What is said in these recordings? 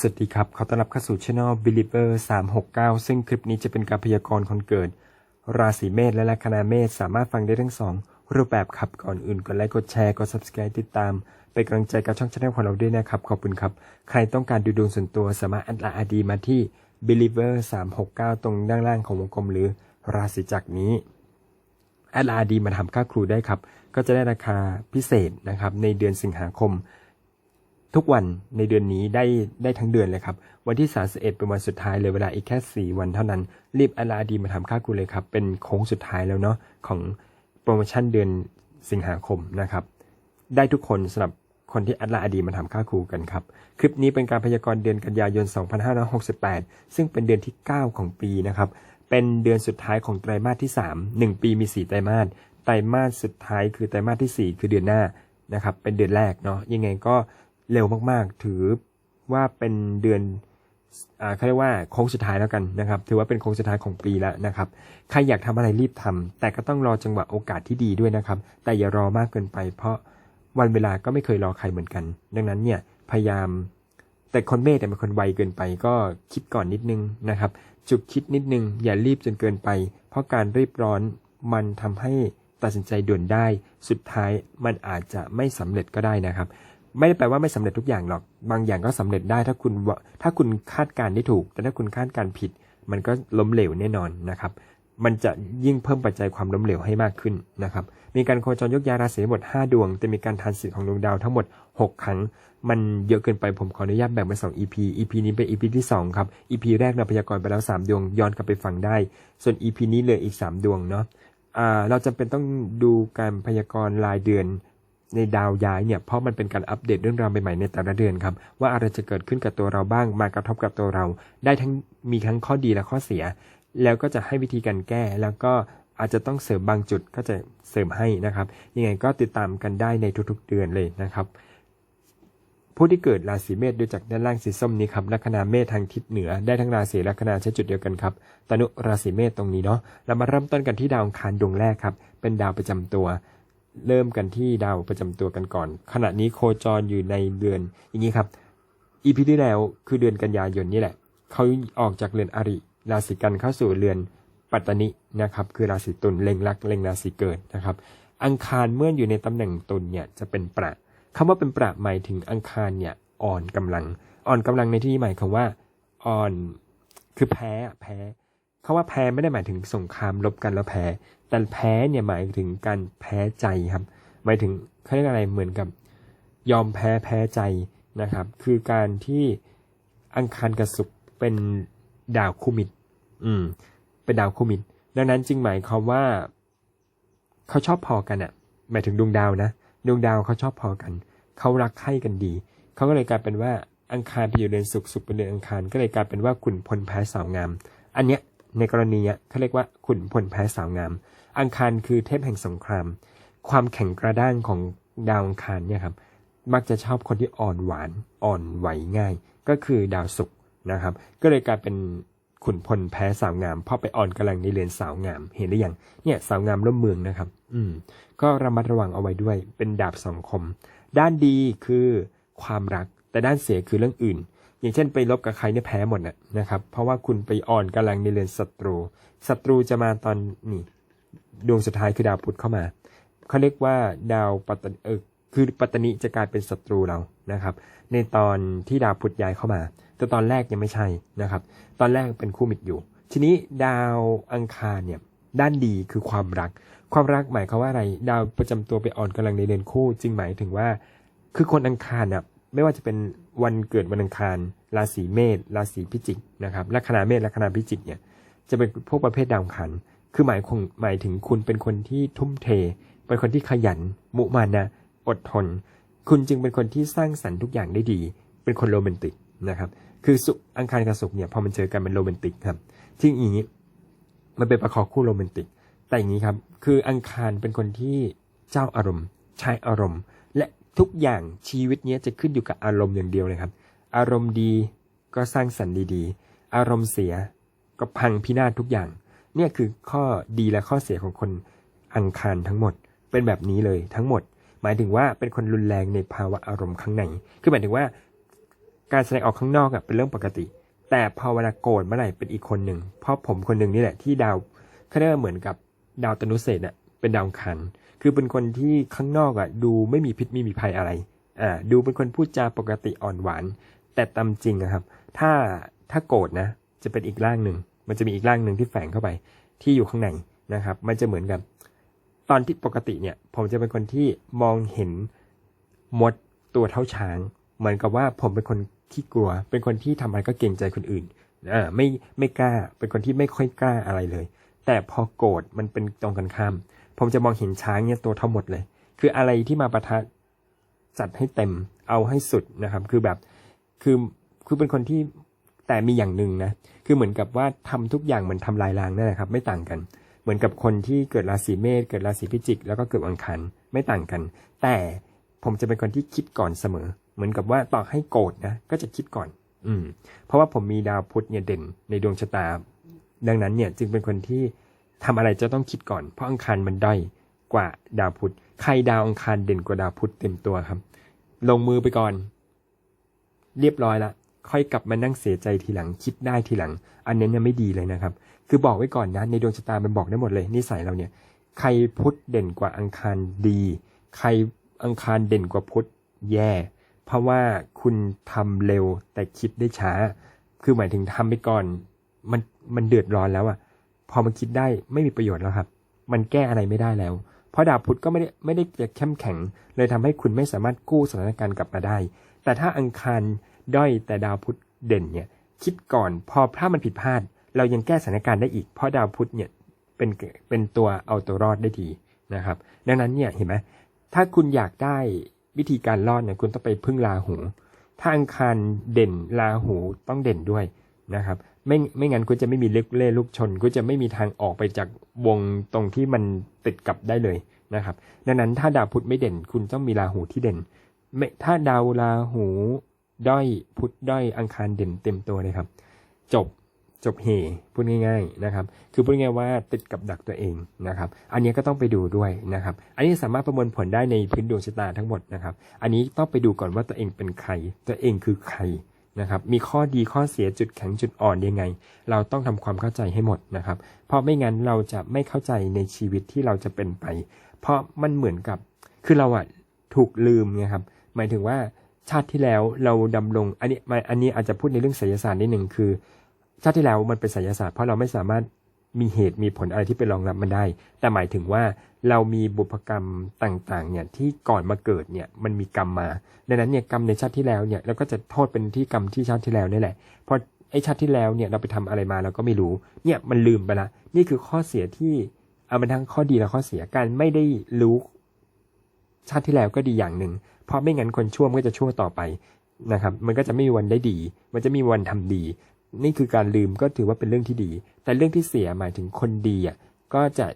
สวัสดีครับ ขอต้อนรับเข้าสู่ช่อง Believer 369 ซึ่งคลิปนี้จะเป็นการพยากรณ์คนเกิด ราศีเมษและลัคนาเมษสามารถฟังได้ทั้งสองรูปแบบครับก่อนอื่นกดไลค์กดแชร์กด subscribe ติดตามไปนกำลังใจกับช่องชาแนลของเราด้วยนะครับ ขอบคุณครับ ใครต้องการดูดวงส่วนตัวสามารถแอดไลน์ดีมาที่ Believer 369 ตรงด้านล่างของวงกลมหรือราศีจักรนี้แอดไลน์ดีมาทำค่าครูได้ครับ ก็จะได้ราคาพิเศษนะครับในเดือนสิงหาคม ทุกวันในเดือนนี้ได้ได้ทั้งเดือนเลยครับ วันที่ 31 เป็นวันสุดท้ายเลยเวลาอีกแค่ 4 วันเท่านั้น รีบอลาดีมาทำค่ากูเลยครับ เป็นโค้งสุดท้ายแล้วเนาะของโปรโมชั่นเดือนสิงหาคมนะครับ ได้ทุกคนสำหรับคนที่อัลลาอดีมาทำค่าครูกันครับ คลิปนี้เป็นการพยากรณ์เดือนกันยายน 2568 ซึ่งเป็นเดือนที่ 9 ของปีนะครับ เป็นเดือนสุดท้ายของไตรมาสที่ 3 1 ปีมี 4 ไตรมาส ไตรมาสสุดท้ายคือไตรมาสที่ 4 คือเดือนหน้านะครับ เป็นเดือนแรกเนาะ ยังไงก็ เร็วมากๆ ถือว่าเป็นเดือนอ่าเขาเรียกว่าโค้งสุดท้ายแล้วกันนะครับ ถือว่าเป็นโค้งสุดท้ายของปีแล้วนะครับ ใครอยากทำอะไรรีบทำแต่ก็ต้องรอจังหวะโอกาสที่ดีด้วยนะครับ แต่อย่ารอมากเกินไป เพราะวันเวลาก็ไม่เคยรอใครเหมือนกัน ดังนั้นเนี่ยพยายาม แต่คนเมษแต่เป็นคนไวเกินไป ก็คิดก่อนนิดนึงนะครับ จุกคิดนิดนึง อย่ารีบจนเกินไป เพราะการรีบร้อนมันทำให้ตัดสินใจด่วนได้ สุดท้ายมันอาจจะไม่สำเร็จก็ได้นะครับ ไม่ได้แปลว่าไม่สำเร็จทุกอย่างหรอก บางอย่างก็สำเร็จได้ถ้าคุณถ้าคุณคาดการณ์ได้ถูก แต่ถ้าคุณคาดการณ์ผิด มันก็ล้มเหลวแน่นอนนะครับ มันจะยิ่งเพิ่มปัจจัยความล้มเหลวให้มากขึ้นนะครับ มีการโคจรยกย้ายราศีทั้งหมด 5 ดวง แต่มีการทานสิทธิ์ของดวงดาวทั้งหมด 6 ครั้ง มันเยอะเกินไปผมขออนุญาตแบ่งเป็น2 EP EP นี้เป็น EP ที่ 2 ครับ EP แรกเราพยากรณ์ไปแล้ว 3 ดวงย้อนกลับไปฟังได้ ส่วน EP นี้เหลืออีก 3 ดวงเนาะเราจำเป็นต้องดูการพยากรณ์รายเดือน ในดาวย้ายเนี่ยเพราะมันเป็นการอัปเดตเรื่องราวใหม่ๆในแต่ละเดือนครับว่าอะไรจะเกิดขึ้นกับตัวเราบ้าง มากระทบกับตัวเรา ได้ทั้งมีทั้งข้อดีและข้อเสีย แล้วก็จะให้วิธีการแก้แล้วก็อาจจะต้องเสริมบางจุดก็จะเสริมให้นะครับยังไงก็ติดตามกันได้ในทุกๆเดือนเลยนะครับผู้ที่เกิดราศีเมษดูจากด้านล่างสีส้มนี้ครับลัคนาเมษทางทิศเหนือได้ทั้งราศีลัคนาใช้จุดเดียวกันครับตนุราศีเมษตรงนี้เนาะเรามาเริ่มต้นกันที่ดาวอังคารดวงแรกครับเป็นดาวประจำตัว เริ่มกันที่ดาวประจำตัวกันก่อน ขณะนี้โคจรอยู่ในเดือนอย่างนี้ครับอีพีที่แล้วคือเดือนกันยายนนี่แหละ เขาออกจากเรือนอริราศีกันเข้าสู่เรือนปัตตนินะครับ คือราศีตุลเล็งรักเล็งราศีเกิดนะครับ อังคารเมื่ออยู่ในตำแหน่งตุลเนี่ยจะเป็นประคำว่าเป็นประหมายถึงอังคารเนี่ยอ่อนกำลัง อ่อนกำลังในที่นี้หมายความว่าอ่อนคือแพ้อะแพ้ คาว่าแพ้ไม่ได้หมายถึงสงครามลบกันแล้วแพ้ แต่แพ้เนี่ยหมายถึงการแพ้ใจครับ หมายถึงเขาเรียกอะไรเหมือนกับ ยอมแพ้แพ้ใจนะครับ คือการที่อังคารกับศุกร์เป็นดาวคูมิตรอืม เป็นดาวคูมิตรดังนั้นจึงหมายความว่า เขาชอบพอกันอะหมายถึงดวงดาวนะดวงดาวเขาชอบพอกัน เขารักใคร่กันดี เขาก็เลยกลายเป็นว่าอังคารไปอยู่เดือนศุกร์ศุกร์เป็นเดือนอังคาร ก็เลยกลายเป็นว่าขุนพลแพ้สาวงาม อันเนี้ย ในกรณีเนี้ยเขาเรียกว่าขุนพลแพ้สาวงาม อังคารคือเทพแห่งสงคราม ความแข็งกระด้างของดาวอังคารเนี่ยครับมักจะชอบคนที่อ่อนหวานอ่อนไหวง่าย ก็คือดาวศุกร์นะครับ ก็เลยกลายเป็นขุนพลแพ้สาวงามเพราะไปอ่อนกำลังในเรือนสาวงาม เห็นหรือยังเนี่ยสาวงามร่มเมืองนะครับ อืม ก็ระมัดระวังเอาไว้ด้วยเป็นดาบสองคม ด้านดีคือความรักแต่ด้านเสียคือเรื่องอื่น อย่างเช่นไปลบกับใครเนี่ยแพ้หมดนะนะครับ เพราะว่าคุณไปอ่อนกำลังในเรือนศัตรู ศัตรูจะมาตอนนี่ดวงสุดท้ายคือดาวพุธเข้ามาเขาเรียกว่าดาวปัตตนิเออคือปัตตนิจะกลายเป็นศัตรูเรานะครับ ในตอนที่ดาวพุธย้ายเข้ามา แต่ตอนแรกยังไม่ใช่นะครับ ตอนแรกเป็นคู่มิตรอยู่ ทีนี้ดาวอังคารเนี่ยด้านดีคือความรัก ความรักหมายความว่าอะไร ดาวประจำตัวไปอ่อนกำลังในเรือนคู่ จึงหมายถึงว่า คือคนอังคารน่ะ ไม่ว่าจะเป็นวันเกิดวันอังคาร ราศีเมษ ราศีพิจิกนะครับ ลัคนาเมษ ลัคนาพิจิกเนี่ย จะเป็นพวกประเภทดาวอังคารคือหมายคงหมายถึงคุณเป็นคนที่ทุ่มเท เป็นคนที่ขยัน มุมานะ อดทน คุณจึงเป็นคนที่สร้างสรรค์ทุกอย่างได้ดี เป็นคนโรแมนติกนะครับ คือสุอังคารกับศุกร์เนี่ยพอมันเจอกันเป็นโรแมนติกครับ ที่อย่างนี้ มันเป็นประคอคู่โรแมนติก แต่อย่างนี้ครับ คืออังคารเป็นคนที่เจ้าอารมณ์ ใช้อารมณ์ ทุกอย่างชีวิตเนี้ยจะขึ้นอยู่กับอารมณ์อย่างเดียวเลยครับ อารมณ์ดีก็สร้างสรรค์ดีๆ อารมณ์เสียก็พังพินาศทุกอย่าง เนี่ยคือข้อดีและข้อเสียของคนอังคารทั้งหมด เป็นแบบนี้เลยทั้งหมด หมายถึงว่าเป็นคนรุนแรงในภาวะอารมณ์ข้างใน คือหมายถึงว่า การแสดงออกข้างนอกอะเป็นเรื่องปกติ แต่พอเวลาโกรธเมื่อไหร่เป็นอีกคนหนึ่ง เพราะผมคนหนึ่งนี่แหละที่ดาวเขาเรียกว่าเหมือนกับดาวตนุเศษอะเป็นดาวคัน คือเป็นคนที่ข้างนอกอะดูไม่มีพิษไม่มีภัยอะไรอ่าดูเป็นคนพูดจาปกติอ่อนหวาน แต่ตามจริงอะครับ ถ้าถ้าโกรธนะ จะเป็นอีกร่างหนึ่ง มันจะมีอีกร่างหนึ่งที่แฝงเข้าไป ที่อยู่ข้างในนะครับ มันจะเหมือนกับ ตอนที่ปกติเนี่ย ผมจะเป็นคนที่มองเห็นมดตัวเท่าช้าง เหมือนกับว่าผมเป็นคนที่กลัว เป็นคนที่ทำอะไรก็เกรงใจคนอื่นอ่าไม่ไม่กล้า เป็นคนที่ไม่ค่อยกล้าอะไรเลย แต่พอโกรธมันเป็นตรงกันข้าม ผมจะมองเห็นช้างเนี่ยตัวเท่าหมดเลย คืออะไรที่มาประทะจัดให้เต็มเอาให้สุดนะครับ คือแบบคือคือเป็นคนที่แต่มีอย่างหนึ่งนะ คือเหมือนกับว่าทำทุกอย่างเหมือนทำลายล้างนั่นแหละครับ ไม่ต่างกัน เหมือนกับคนที่เกิดราศีเมษเกิดราศีพิจิก แล้วก็เกิดอังคารไม่ต่างกัน แต่ผมจะเป็นคนที่คิดก่อนเสมอ เหมือนกับว่าต่อให้โกรธนะก็จะคิดก่อน อืม เพราะว่าผมมีดาวพุธเนี่ยเด่นในดวงชะตา ดังนั้นเนี่ยจึงเป็นคนที่ ทำอะไรจะต้องคิดก่อน เพราะอังคารมันด้อยกว่าดาวพุธ ใครดาวอังคารเด่นกว่าดาวพุธเต็มตัวครับ ลงมือไปก่อน เรียบร้อยละ ค่อยกลับมานั่งเสียใจทีหลัง คิดได้ทีหลัง อันนี้เนี่ยไม่ดีเลยนะครับ คือบอกไว้ก่อนนะ ในดวงชะตามันบอกได้หมดเลยนิสัยเราเนี่ย ใครพุธเด่นกว่าอังคารดี ใครอังคารเด่นกว่าพุธแย่ เพราะว่าคุณทำเร็วแต่คิดได้ช้า คือหมายถึงทำไปก่อน มันมันเดือดร้อนแล้วอะ พอมันคิดได้ไม่มีประโยชน์แล้วครับ มันแก้อะไรไม่ได้แล้ว เพราะดาวพุธก็ไม่ได้ไม่ได้จะเข้มแข็ง เลยทำให้คุณไม่สามารถกู้สถานการณ์กลับมาได้ แต่ถ้าอังคารด้อยแต่ดาวพุธเด่นเนี่ย คิดก่อนพอถ้ามันผิดพลาด เรายังแก้สถานการณ์ได้อีก เพราะดาวพุธเนี่ยเป็นเป็นตัวเอาตัวรอดได้ดีนะครับ ดังนั้นเนี่ยเห็นไหมถ้าคุณอยากได้วิธีการรอดเนี่ยคุณต้องไปพึ่งราหู ถ้าอังคารเด่นราหูต้องเด่นด้วยนะครับ ไม่ไม่งั้นคุณจะไม่มีเล็กเล่ลูกชนคุณจะไม่มีทางออกไปจากวงตรงที่มันติดกับได้เลยนะครับ ดังนั้นถ้าดาวพุธไม่เด่น คุณต้องมีราหูที่เด่นไม่ถ้าดาวราหูด้อยพุธด้อยอังคารเด่นเต็มตัวเลยครับ จบจบเฮพูดง่าย ๆนะครับ คือพูดง่ายว่าติดกับดักตัวเองนะครับ อันนี้ก็ต้องไปดูด้วยนะครับ อันนี้สามารถประมวลผลได้ในพื้นดวงชะตาทั้งหมดนะครับ อันนี้ต้องไปดูก่อนว่าตัวเองเป็นใคร ตัวเองคือใคร นะครับ มีข้อดีข้อเสียจุดแข็งจุดอ่อนยังไง เราต้องทำความเข้าใจให้หมดนะครับ เพราะไม่งั้นเราจะไม่เข้าใจในชีวิตที่เราจะเป็นไป เพราะมันเหมือนกับ คือเราอะถูกลืมไงครับ หมายถึงว่าชาติที่แล้วเราดำรงอันนี้มาอันนี้อาจจะพูดในเรื่องศสยศาสตร์นิดหนึ่งคือ ชาติที่แล้วมันเป็นศสยศาสตร์เพราะเราไม่สามารถ มีเหตุมีผลอะไรที่ไปรองรับมันได้ แต่หมายถึงว่าเรามีบุพกรรมต่างๆเนี่ยที่ก่อนมาเกิดเนี่ยมันมีกรรมมา ดังนั้นเนี่ยกรรมในชาติที่แล้วเนี่ยเราก็จะโทษเป็นที่กรรมที่ชาติที่แล้วนี่แหละเพราะไอ้ชาติที่แล้วเนี่ยเราไปทำอะไรมาเราก็ไม่รู้เนี่ยมันลืมไปละนี่คือข้อเสียที่เอามันทั้งข้อดีและข้อเสียการไม่ได้รู้ชาติที่แล้วก็ดีอย่างหนึ่ง เพราะไม่งั้นคนชั่วมันก็จะชั่วต่อไปนะครับ มันก็จะไม่มีวันได้ดี มันจะมมีวันทำดี นี่คือการลืมก็ถือว่าเป็นเรื่องที่ดี แต่เรื่องที่เสียหมายถึงคนดีอะก็จะ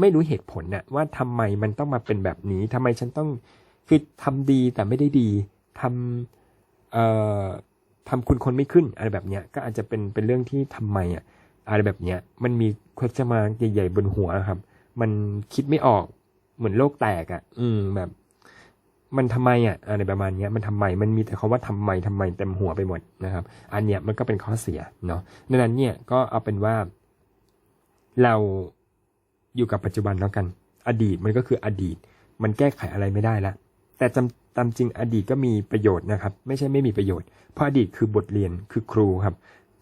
ไม่รู้เหตุผลน่ะว่าทำไมมันต้องมาเป็นแบบนี้ทำไมฉันต้องคือทำดีแต่ไม่ได้ดีทำเอ่อทำคุณคนไม่ขึ้นอะไรแบบเนี้ยก็อาจจะเป็นเป็นเรื่องที่ทำไมอะอะไรแบบเนี้ยมันมีควจะมาใหญ่ๆบนหัวครับ มันคิดไม่ออกเหมือนโลกแตกอะ อืมแบบ มันทำไมอะอะไรประมาณนี้มันทำไมมันมีแต่คาว่าทำไมทำไมเต็มหัวไปหมดนะครับ อันเนี้ยมันก็เป็นข้อเสียเนาะดังนั้นเนี่ยก็เอาเป็นว่า เราอยู่กับปัจจุบันแล้วกัน อดีตมันก็คืออดีต มันแก้ไขอะไรไม่ได้ละแต่จำตามจริงอดีตก็มีประโยชน์นะครับ ไม่ใช่ไม่มีประโยชน์เพราะอดีตคือบทเรียนคือครูครับ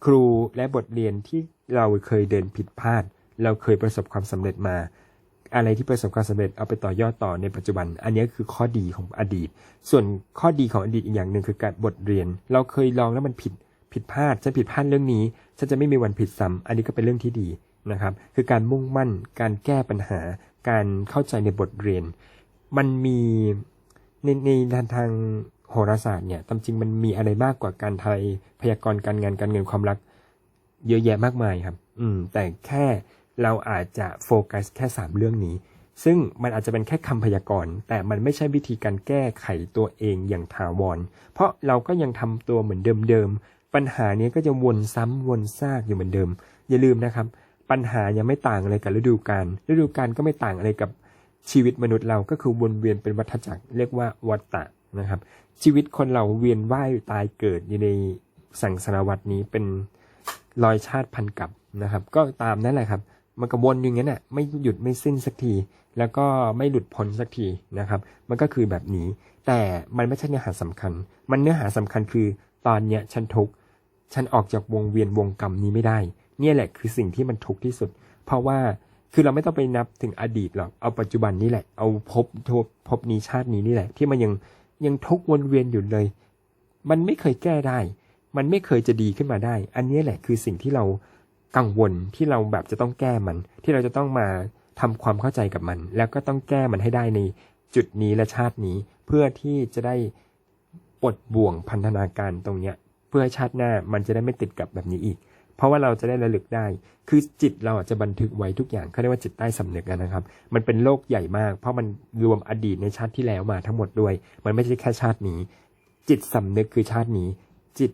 ครูและบทเรียนที่เราเคยเดินผิดพลาด เราเคยประสบความสำเร็จมา อะไรที่ประสบความสำเร็จเอาไปต่อยอดต่อในปัจจุบัน อันนี้คือข้อดีของอดีต ส่วนข้อดีของอดีตอีกอย่างหนึ่งคือการบทเรียน เราเคยลองแล้วมันผิดผิดพลาดฉันผิดพลาดเรื่องนี้ฉันจะไม่มีวันผิดซ้ำอันนี้ก็เป็นเรื่องที่ดีนะครับ คือการมุ่งมั่น การแก้ปัญหา การเข้าใจในบทเรียน มันมีในในทางทางโหราศาสตร์เนี่ยตามจริงมันมีอะไรมากกว่าการทายพยากรณ์การงานการเงินความรัก เยอะแยะมากมายครับ อืม แต่แค่ เราอาจจะโฟกัสแค่สามเรื่องนี้ ซึ่งมันอาจจะเป็นแค่คำพยากรณ์ แต่มันไม่ใช่วิธีการแก้ไขตัวเองอย่างถาวร เพราะเราก็ยังทำตัวเหมือนเดิมๆ ปัญหานี้ก็จะวนซ้ำวนซากอยู่เหมือนเดิม อย่าลืมนะครับ ปัญหายังไม่ต่างอะไรกับฤดูกาล ฤดูกาลก็ไม่ต่างอะไรกับชีวิตมนุษย์เราก็คือวนเวียนเป็นวัฏจักร เรียกว่าวัฏฏะนะครับ ชีวิตคนเราเวียนว่ายตายเกิดอยู่ในสังสารวัตนี้เป็นรอยชาติพันกับนะครับ ก็ตามนั่นแหละครับ มันก็วนอย่างนั้นน่ะไม่หยุดไม่สิ้นสักที แล้วก็ไม่หลุดพ้นสักทีนะครับ มันก็คือแบบนี้ แต่มันไม่ใช่เนื้อหาสำคัญ มันเนื้อหาสำคัญคือตอนเนี้ยฉันทุกข์ฉันออกจากวงเวียนวงกรรมนี้ไม่ได้ เนี่ยแหละคือสิ่งที่มันทุกข์ที่สุด เพราะว่าคือเราไม่ต้องไปนับถึงอดีตหรอกเอาปัจจุบันนี่แหละ เอาพบทบพบนี้ชาตินี้นี่แหละ ที่มันยังยังทุกวนเวียนอยู่เลย มันไม่เคยแก้ได้ มันไม่เคยจะดีขึ้นมาได้ อันนี้แหละคือสิ่งที่เรา กังวลที่เราแบบจะต้องแก้มัน ที่เราจะต้องมาทำความเข้าใจกับมัน แล้วก็ต้องแก้มันให้ได้ในจุดนี้และชาตินี้ เพื่อที่จะได้ปลดบ่วงพันธนาการตรงเนี้ย เพื่อชาติหน้ามันจะได้ไม่ติดกับแบบนี้อีก เพราะว่าเราจะได้ระลึกได้ คือจิตเราจะบันทึกไว้ทุกอย่างเขาเรียกว่าจิตใต้สำนึกนะครับ มันเป็นโลกใหญ่มาก เพราะมันรวมอดีตในชาติที่แล้วมาทั้งหมดด้วย มันไม่ใช่แค่ชาตินี้ จิตสำนึกคือชาตินี้ จิต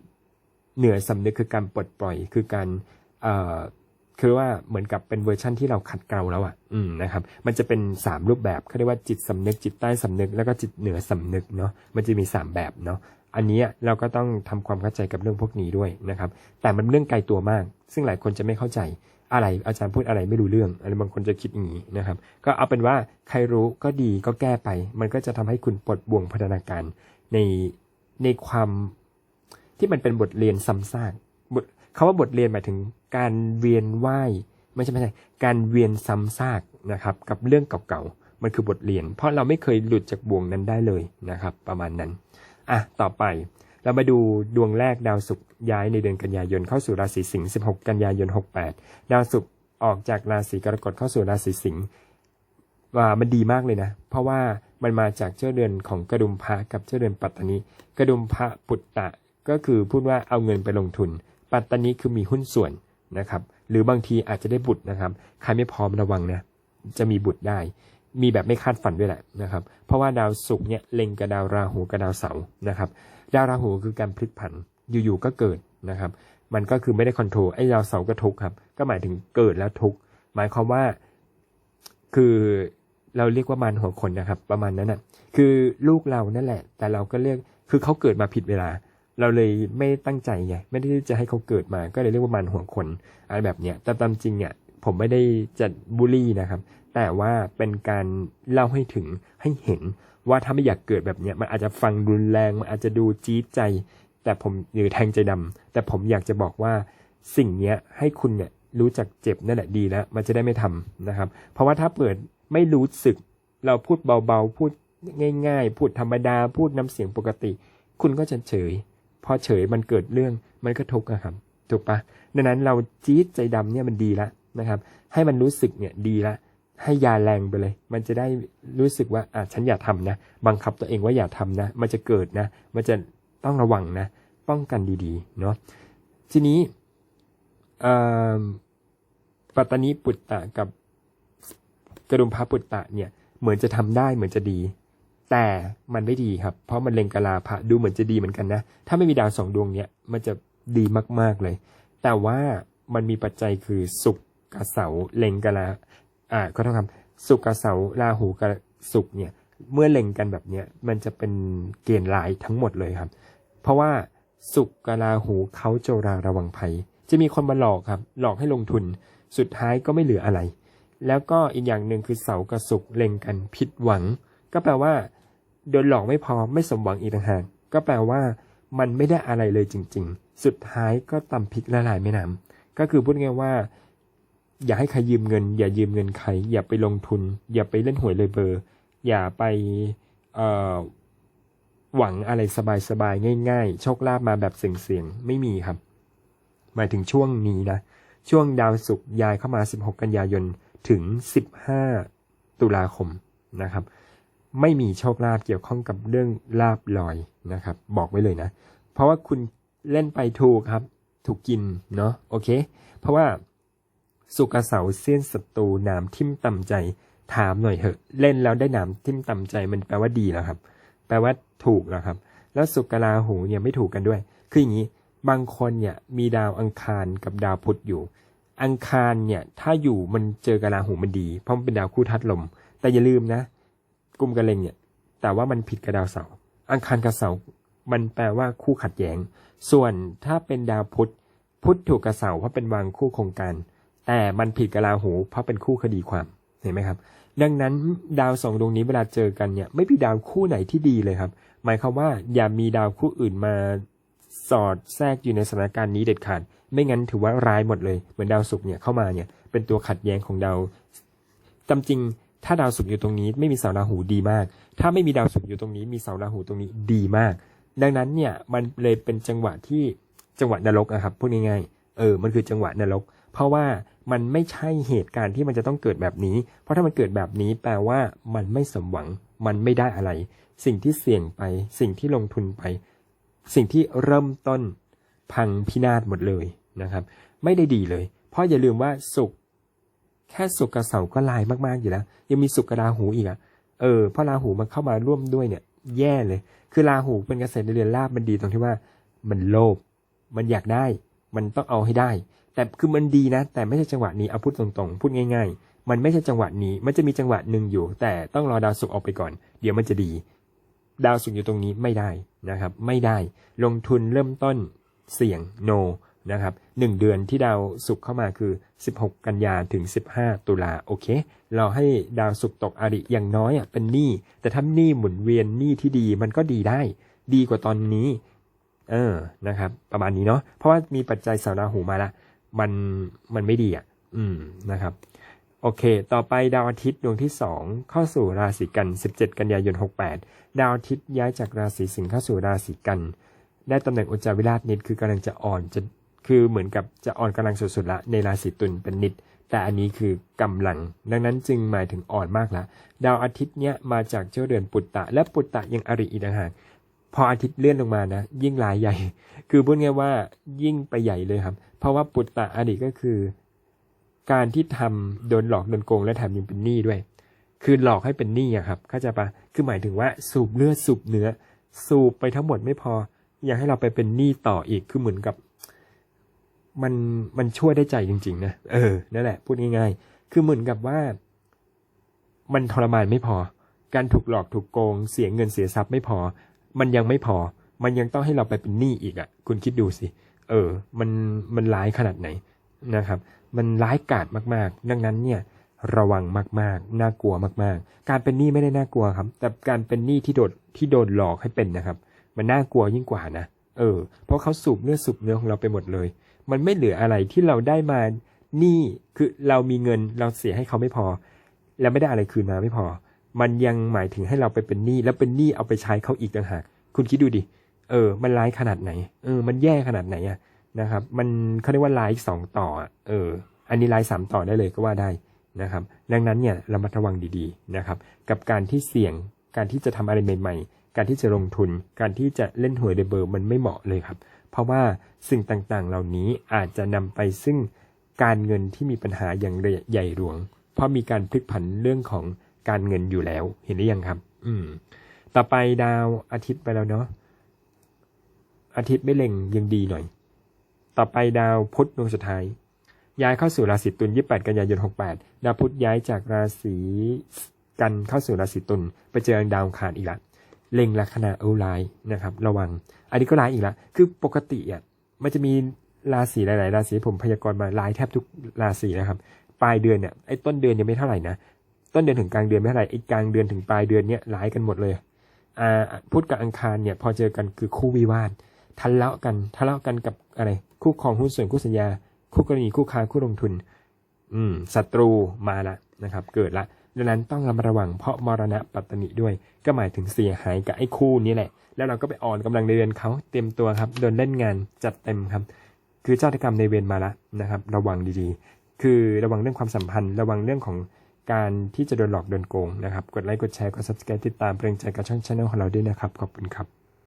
เหนือสำนึกคือการปลดปล่อยคือการ เอ่อคือว่าเหมือนกับเป็นเวอร์ชั่นที่เราขัดเกลาแล้วอะ อืมนะครับ มันจะเป็นสามรูปแบบเขาเรียกว่าจิตสำนึกจิตใต้สำนึก แล้วก็จิตเหนือสำนึกเนาะ มันจะมีสามแบบเนาะ อันนี้เราก็ต้องทำความเข้าใจกับเรื่องพวกนี้ด้วยนะครับ แต่มันเรื่องไกลตัวมาก ซึ่งหลายคนจะไม่เข้าใจ อะไรอาจารย์พูดอะไรไม่รู้เรื่อง อะไรบางคนจะคิดอย่างนี้นะครับ ก็เอาเป็นว่าใครรู้ก็ดีก็แก้ไป มันก็จะทำให้คุณปลดบ่วงพัฒนาการในในความที่มันเป็นบทเรียนซ้ำซาก คาว่าบทเรียนหมายถึงการเวียนว่ายไม่ใช่ไม่ใช่การเวียนซ้ำซากนะครับ กับเรื่องเก่าๆมันคือบทเรียน เพราะเราไม่เคยหลุดจากบ่วงนั้นได้เลยนะครับ ประมาณนั้นอะต่อไปเรามาดูดวงแรกดาวศุกร์ย้ายในเดือนกันยายนเข้าสู่ราศีสิงห์16 กันยายน 68 ดาวศุกร์ออกจากราศีกรกฎเข้าสู่ราศีสิงห์ว่ามันดีมากเลยนะ เพราะว่ามันมาจากเจ้าเดือนของกระดุมพระกับเจ้าเดือนปัตตานีกระดุมพระปุตตะก็คือพูดว่าเอาเงินไปลงทุน ปัตตานีคือมีหุ้นส่วนนะครับ หรือบางทีอาจจะได้บุตรนะครับ ใครไม่พร้อมระวังนะ จะมีบุตรได้ มีแบบไม่คาดฝันด้วยแหละนะครับ เพราะว่าดาวศุกร์เนี่ยเล็งกับดาวราหูกับดาวเสาร์นะครับ ดาวราหูคือการพลิกผัน อยู่ๆก็เกิดนะครับ มันก็คือไม่ได้คอนโทรล ไอ้ดาวเสาร์ก็ทุกครับ ก็หมายถึงเกิดแล้วทุก หมายความว่าคือเราเรียกว่ามารหัวคนนะครับ ประมาณนั้นน่ะ คือลูกเรานั่นแหละ แต่เราก็เรียก คือเขาเกิดมาผิดเวลา เราเลยไม่ตั้งใจไงไม่ได้จะให้เขาเกิดมา ก็เลยเรียกว่ามารหัวคนอะไรแบบเนี้ยแต่ตามจริงเนี่ยผมไม่ได้จะบูลลี่นะครับ แต่ว่าเป็นการเล่าให้ถึงให้เห็นว่าถ้าไม่อยากเกิดแบบเนี้ยมันอาจจะฟังรุนแรงมันอาจจะดูจี๊ดใจ แต่ผมหรือแทงใจดำแต่ผมอยากจะบอกว่าสิ่งเนี้ยให้คุณเนี่ยรู้จักเจ็บนั่นแหละดีแล้วมันจะได้ไม่ทำนะครับ เพราะว่าถ้าเปิดไม่รู้สึก เราพูดเบาๆ พูดง่าย ๆ พูดธรรมดา พูดน้ำเสียงปกติ คุณก็จะเฉย พอเฉยมันเกิดเรื่องมันก็ทุกข์อะครับถูกปะดังนั้นเราจี๊ดใจดำเนี่ยมันดีละนะครับ ให้มันรู้สึกเนี่ยดีละ ให้ยาแรงไปเลย มันจะได้รู้สึกว่าอะฉันอย่าทำนะบังคับตัวเองว่าอย่าทำนะ มันจะเกิดนะ มันจะต้องระวังนะ ป้องกันดีๆเนาะทีนี้ปัตตานีปุตตะกับกระดุมพระปุตตะเนี่ยเหมือนจะทำได้เหมือนจะดี แต่มันไม่ดีครับ เพราะมันเล็งกะลาพะดูเหมือนจะดีเหมือนกันนะ ถ้าไม่มีดาวสองดวงเนี้ยมันจะดีมากๆเลย แต่ว่ามันมีปัจจัยคือศุกกับเสาเล็งกะลาอ่าก็เท่ากับศุกกับเสาราหูกับศุกเนี่ยเมื่อเล็งกันแบบเนี้ยมันจะเป็นเกณฑ์ลายทั้งหมดเลยครับ เพราะว่าศุกกับราหูเขาโจราระวังภัย จะมีคนมาหลอกครับ หลอกให้ลงทุน สุดท้ายก็ไม่เหลืออะไร แล้วก็อีกอย่างหนึ่งคือเสากับศุกเล็งกันผิดหวัง ก็แปลว่า โดนหลอกไม่พอไม่สมหวังอีกต่างหากก็แปลว่ามันไม่ได้อะไรเลยจริง ๆ สุดท้ายก็ตำพริกละลายแม่น้ำก็คือพูดง่ายว่า อย่าให้ใครยืมเงิน อย่ายืมเงินใคร อย่าไปลงทุน อย่าไปเล่นหวยเลยเบอร์ อย่าไปเหวังอะไรสบายๆง่าย ๆ โชคลาภมาแบบเสี่ยงๆไม่มีครับ หมายถึงช่วงนี้นะ ช่วงดาวศุกร์ย้ายเข้ามา 16 กันยายนถึง 15 ตุลาคมนะครับ ไม่มีโชคลาภเกี่ยวข้องกับเรื่องลาบลอยนะครับ บอกไว้เลยนะ เพราะว่าคุณเล่นไปถูกครับ ถูกกินเนาะโอเค เพราะว่าสุกเสาเสี้ยนศัตรูหนามทิ่มต่ำใจ ถามหน่อยเหอะ เล่นแล้วได้หนามทิ่มต่ำใจมันแปลว่าดีแล้วครับ แปลว่าถูกแล้วครับ แล้วสุกราหูเนี่ยไม่ถูกกันด้วย คืออย่างนี้บางคนเนี่ยมีดาวอังคารกับดาวพุธอยู่ อังคารเนี่ยถ้าอยู่มันเจอกราหูมันดี เพราะมันเป็นดาวคู่ทัดลม แต่อย่าลืมนะ กลุ่มกระเลงเนี่ย แต่ว่ามันผิดกับดาวเสาร์อังคารกับเสาร์มันแปลว่าคู่ขัดแย้ง ส่วนถ้าเป็นดาวพุธพุธถูกกับเสาร์เพราะเป็นวางคู่โครงการ แต่มันผิดกับราหู เพราะเป็นคู่คดีความเห็นไหมครับ ดังนั้นดาวสองดวงนี้เวลาเจอกันเนี่ยไม่มีดาวคู่ไหนที่ดีเลยครับ หมายความว่าอย่ามีดาวคู่อื่นมาสอดแทรกอยู่ในสถานการณ์นี้เด็ดขาด ไม่งั้นถือว่าร้ายหมดเลย เหมือนดาวศุกร์เนี่ยเข้ามาเนี่ยเป็นตัวขัดแย้งของดาวจำจริง ถ้าดาวศุกร์อยู่ตรงนี้ไม่มีเสาราหูดีมาก ถ้าไม่มีดาวศุกร์อยู่ตรงนี้ มีเสาราหูตรงนี้ดีมาก ดังนั้นเนี่ยมันเลยเป็นจังหวะที่จังหวะนรกอะครับพูดง่ายๆเออมันคือจังหวะนรก เพราะว่ามันไม่ใช่เหตุการณ์ที่มันจะต้องเกิดแบบนี้ เพราะถ้ามันเกิดแบบนี้แปลว่ามันไม่สมหวัง มันไม่ได้อะไร สิ่งที่เสี่ยงไป สิ่งที่ลงทุนไป สิ่งที่เริ่มต้นพังพินาศหมดเลยนะครับ ไม่ได้ดีเลย เพราะอย่าลืมว่าสุข แค่สุขกับเสาก็ลายมากๆอยู่แล้ว ยังมีสุขกับราหูอีกอะเออเพราะราหูมันเข้ามาร่วมด้วยเนี่ย แย่เลย คือราหูเป็นเกษตรเรือนลาบมันดีตรงที่ว่า มันโลภมันอยากได้ มันต้องเอาให้ได้ แต่คือมันดีนะ แต่ไม่ใช่จังหวะนี้เอาพูดตรงๆ พูดง่าย ๆ มันไม่ใช่จังหวะนี้ มันจะมีจังหวะหนึ่งอยู่ แต่ต้องรอดาวศุกออกไปก่อน เดี๋ยวมันจะดี ดาวศุกอยู่ตรงนี้ไม่ได้นะครับ ไม่ได้ ลงทุนเริ่มต้นเสี่ยง no นะครับหนึ่งเดือนที่ดาวศุกร์เข้ามาคือ 16 กันยาถึง 15 ตุลาโอเค เราให้ดาวศุกร์ตกอาริอย่างน้อยอะเป็นหนี้แต่ถ้าหนี้หมุนเวียนหนี้ที่ดีมันก็ดีได้ ดีกว่าตอนนี้ เออนะครับ ประมาณนี้เนาะเพราะว่ามีปัจจัยเสาราหูมาละมันมันไม่ดีอะ อืมนะครับโอเค ต่อไปดาวอาทิตย์ดวงที่ 2 เข้าสู่ราศีกัน 17 กันยายน 68 ดาวอาทิตย์ย้ายจากราศีสิงห์เข้าสู่ราศีกัน ได้ตำแหน่งอุจจาวิราชนิดคือกำลังจะอ่อนจะ คือเหมือนกับจะอ่อนกำลังสุดๆละในราศีตุลเป็นนิด แต่อันนี้คือกำลัง ดังนั้นจึงหมายถึงอ่อนมากละดาวอาทิตย์เนี้ยมาจากเจ้าเดือนปุตตะ และปุตตะยังอริอีกต่างหากพออาทิตย์เลื่อนลงมานะ ยิ่งลายใหญ่ คือพูดง่ายว่ายิ่งไปใหญ่เลยครับ เพราะว่าปุตตะอดีตก็คือ การที่ทำโดนหลอกโดนโกงและแถมยังเป็นหนี้ด้วย คือหลอกให้เป็นหนี้อะครับเข้าใจปะคือหมายถึงว่าสูบเลือดสูบเนื้อ สูบไปทั้งหมดไม่พออยากให้เราไปเป็นหนี้ต่ออีกคือเหมือนกับ มันมันช่วยได้ใจจริง ๆ นะเออนั่นแหละ พูดง่าย ๆ คือเหมือนกับว่า มันทรมานไม่พอ การถูกหลอกถูกโกง เสียเงินเสียทรัพย์ไม่พอ มันยังไม่พอ มันยังต้องให้เราไปเป็นหนี้อีกอะ่ะ คุณคิดดูสิเออ มันมันร้ายขนาดไหนนะครับ มันร้ายกาจมากๆ ดังนั้นเนี่ย ระวังมากๆ น่ากลัวมากๆ การเป็นหนี้ไม่ได้น่ากลัวครับ แต่การเป็นหนี้ที่โดนที่โดนหลอกให้เป็นนะครับ มันน่ากลัวยิ่งกว่านะเออ เพราะเขาสูบเลือดสูบเนื้อของเราไปหมดเลย มันไม่เหลืออะไรที่เราได้มาหนี้คือเรามีเงินเราเสียให้เขาไม่พอ แล้วไม่ได้อะไรคืนมาไม่พอ มันยังหมายถึงให้เราไปเป็นหนี้แล้วเป็นหนี้เอาไปใช้เขาอีกต่างหากคุณคิดดูดิเออ มันร้ายขนาดไหน เออ มันแย่ขนาดไหนอะนะครับ มันเขาเรียกว่าร้ายสองต่อ เออ อันนี้ร้ายสามต่อได้เลยก็ว่าได้นะครับ ดังนั้นเนี่ยเรามาระวังดีๆนะครับ กับการที่เสี่ยง การที่จะทำอะไรใหม่ๆ การที่จะลงทุน การที่จะเล่นหวยเดเบอร์มันไม่เหมาะเลยครับ เพราะว่าสิ่งต่างๆ เหล่านี้อาจจะนำไปซึ่งการเงินที่มีปัญหาอย่างใหญ่หลวง เพราะมีการพลิกผันเรื่องของการเงินอยู่แล้ว เห็นหรือยังครับ อืม ต่อไปดาวอาทิตย์ไปแล้วเนาะ อาทิตย์ไม่เล็งยังดีหน่อย ต่อไปดาวพุธดวงสุดท้าย ย้ายเข้าสู่ราศีตุล28 กันยายน 68 ดาวพุธย้ายจากราศีกันเข้าสู่ราศีตุลไปเจอดาวคารอีกละ เล็งลัคนาเอาไลน์นะครับ ระวัง อันนี้ก็ร้ายอีกละคือปกติอะมันจะมีราศีหลาย ๆ ราศีผมพยากรณ์มาร้ายแทบทุกราศีนะครับ ปลายเดือนเนี่ยไอ้ต้นเดือนยังไม่เท่าไหร่นะต้นเดือนถึงกลางเดือนไม่เท่าไหร่ไอ้กลางเดือนถึงปลายเดือนเนี่ยร้ายกันหมดเลยอ่าพุธกับอังคารเนี่ยพอเจอกันคือคู่วิวาททะเลาะกันทะเลาะกันกับอะไร คู่ครองหุ้นส่วนคู่สัญญา คู่กรณีคู่ค้าคู่ลงทุน อืมศัตรูมาละนะครับ เกิดละ ดังนั้นต้องระมัดระวังเพราะมรณะปัตตนิด้วย ก็หมายถึงเสียหายกับไอ้คู่นี้แหละ แล้วเราก็ไปอ่อนกำลังในเรือนเขาเต็มตัวครับโดนเล่นงานจัดเต็มครับ คือเจ้าตกรรมในเวรมาละนะครับ ระวังดีๆ คือระวังเรื่องความสัมพันธ์ ระวังเรื่องของการที่จะโดนหลอกโดนโกงนะครับ กดไลค์กดแชร์กดซับสไครต์ติดตามเพลงใจกับช่องช anel ของเราด้วยนะครับขอบคุณครับ